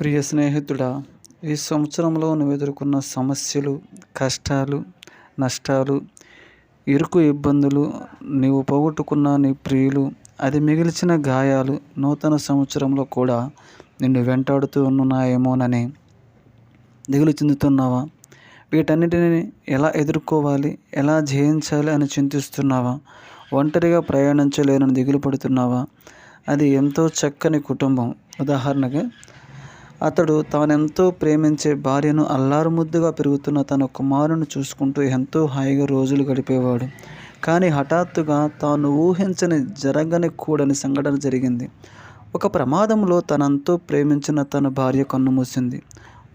ప్రియ స్నేహితుడా ఈ సంవత్సరంలో నువ్వు ఎదుర్కొన్న సమస్యలు కష్టాలు నష్టాలు ఇరుకు ఇబ్బందులు నీవు పోగొట్టుకున్న నీ ప్రియులు అది మిగిల్చిన గాయాలు నూతన సంవత్సరంలో కూడా నిన్ను వెంటాడుతూ ఉన్నాయేమోనని దిగులు చెందుతున్నావా? వీటన్నిటిని ఎలా ఎదుర్కోవాలి? ఎలా జయించాలి అని చింతిస్తున్నావా? ఒంటరిగా ప్రయాణించలేనని దిగులు పడుతున్నావా? అది ఎంతో చక్కని కుటుంబం. ఉదాహరణగా అతడు తానెంతో ప్రేమించే భార్యను అల్లారుముద్దుగా పెరుగుతున్న తన కుమారుని చూసుకుంటూ ఎంతో హాయిగా రోజులు గడిపేవాడు. కానీ హఠాత్తుగా తాను ఊహించని జరగని కూడని సంఘటన జరిగింది. ఒక ప్రమాదంలో తనంతో ప్రేమించిన తన భార్య కన్నుమూసింది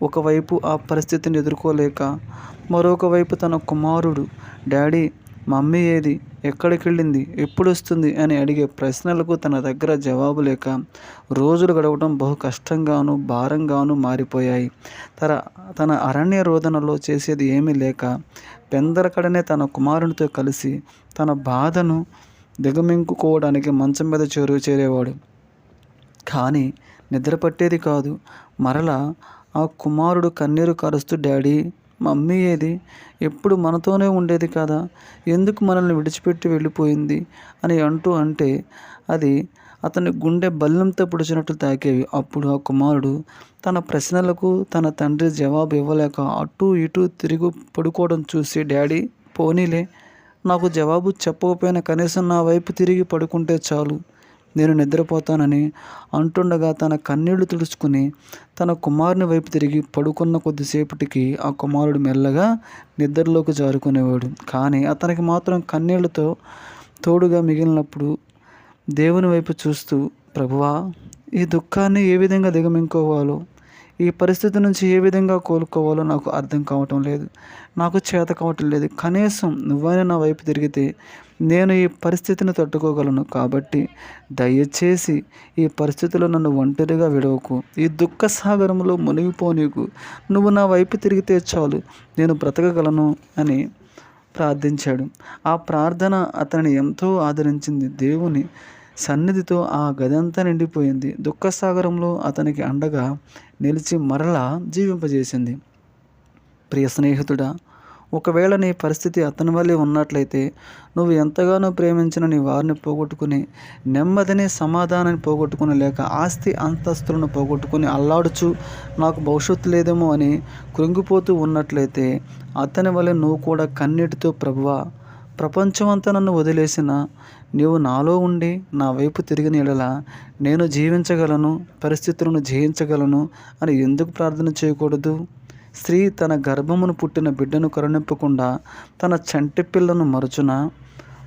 ఒకవైపు ఆ పరిస్థితిని ఎదుర్కోలేక మరొకవైపు తన కుమారుడు డాడీ మమ్మీ ఏది? ఎక్కడికి వెళ్ళింది ఎప్పుడు వస్తుంది అని అడిగే ప్రశ్నలకు తన దగ్గర జవాబు లేక రోజులు గడవడం బహు కష్టంగాను భారంగాను మారిపోయాయి. తన తన అరణ్య రోదనలో చేసేది ఏమీ లేక పెందరకడనే తన కుమారునితో కలిసి తన బాధను దిగమింగుకోవడానికి మంచం మీద చేరు చేరేవాడు. కానీ నిద్ర పట్టేది కాదు. మరలా ఆ కుమారుడు కన్నీరు కరుస్తూ డాడీ మమ్మీ ఏది? ఎప్పుడు మనతోనే ఉండేది కదా? ఎందుకు మనల్ని విడిచిపెట్టి వెళ్ళిపోయింది? అని అంటూ అంటే అది అతని గుండె బల్లంతో పొడిచినట్టు తాకేవి. అప్పుడు ఆ కుమారుడు తన ప్రశ్నలకు తన తండ్రి జవాబు ఇవ్వలేక అటు ఇటు తిరిగి పడుకోవడం చూసి డాడీ పోనీలే. నాకు జవాబు చెప్పకపోయినా కనీసం నా వైపు తిరిగి పడుకుంటే చాలు. నేను నిద్రపోతానని అంటుండగా తన కన్నీళ్ళు తుడుచుకుని తన కుమారుని వైపు తిరిగి పడుకున్న కొద్దిసేపటికి ఆ కుమారుడు మెల్లగా నిద్రలోకి జారుకునేవాడు. కానీ అతనికి మాత్రం కన్నీళ్ళతో తోడుగా మిగిలినప్పుడు దేవుని వైపు చూస్తూ ప్రభువా ఈ దుఃఖాన్ని ఏ విధంగా దిగమింకోవాలో? ఈ పరిస్థితి నుంచి ఏ విధంగా కోలుకోవాలో నాకు అర్థం కావటం లేదు. నాకు చేత కావటం లేదు. కనీసం నువ్వైనా నా వైపు తిరిగితే నేను ఈ పరిస్థితిని తట్టుకోగలను. కాబట్టి దయచేసి ఈ పరిస్థితిలో నన్ను ఒంటరిగా విడవకు. ఈ దుఃఖ సాగరంలో మునిగిపోనీకు. నువ్వు నా వైపు తిరిగితే చాలు. నేను బ్రతకగలను అని ప్రార్థించాడు. ఆ ప్రార్థన అతనిని ఎంతో ఆదరించింది. దేవుని సన్నిధితో ఆ గదంతా నిండిపోయింది. దుఃఖసాగరంలో అతనికి అండగా నిలిచి మరలా జీవింపజేసింది. ప్రియ స్నేహితుడా ఒకవేళ నీ పరిస్థితి అతని వల్లే ఉన్నట్లయితే నువ్వు ఎంతగానో ప్రేమించిన నీ వారిని పోగొట్టుకుని నెమ్మదిని సమాధానాన్ని పోగొట్టుకుని లేక ఆస్తి అంతస్తులను పోగొట్టుకుని అల్లాడుచు నాకు భవిష్యత్తు లేదేమో అని కృంగిపోతూ ఉన్నట్లయితే అతని వల్లే నువ్వు కూడా కన్నీటితో ప్రభువా ప్రపంచమంతా నన్ను వదిలేసిన నీవు నాలో ఉండి నా వైపు తిరిగిన ఎడల నేను జీవించగలను పరిస్థితులను జయించగలను అని ఎందుకు ప్రార్థన చేయకూడదు? స్త్రీ తన గర్భమును పుట్టిన బిడ్డను కరుణింపకుండా తన చంటి పిల్లను మరచున?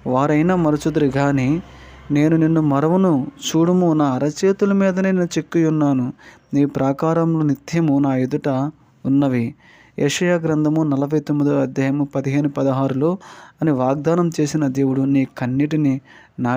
వారైనా మరచుదురు కానీ నేను నిన్ను మరవను చూడుము నా అరచేతుల మీదనే నేను చెక్కి నీ ప్రాకారంలో నిత్యము నా ఎదుట ఉన్నవి. యషయా గ్రంథము నలభై తొమ్మిదో అధ్యాయము పదిహేను పదహారులో అని వాగ్దానం చేసిన దేవుడు నీ కన్నిటిని నా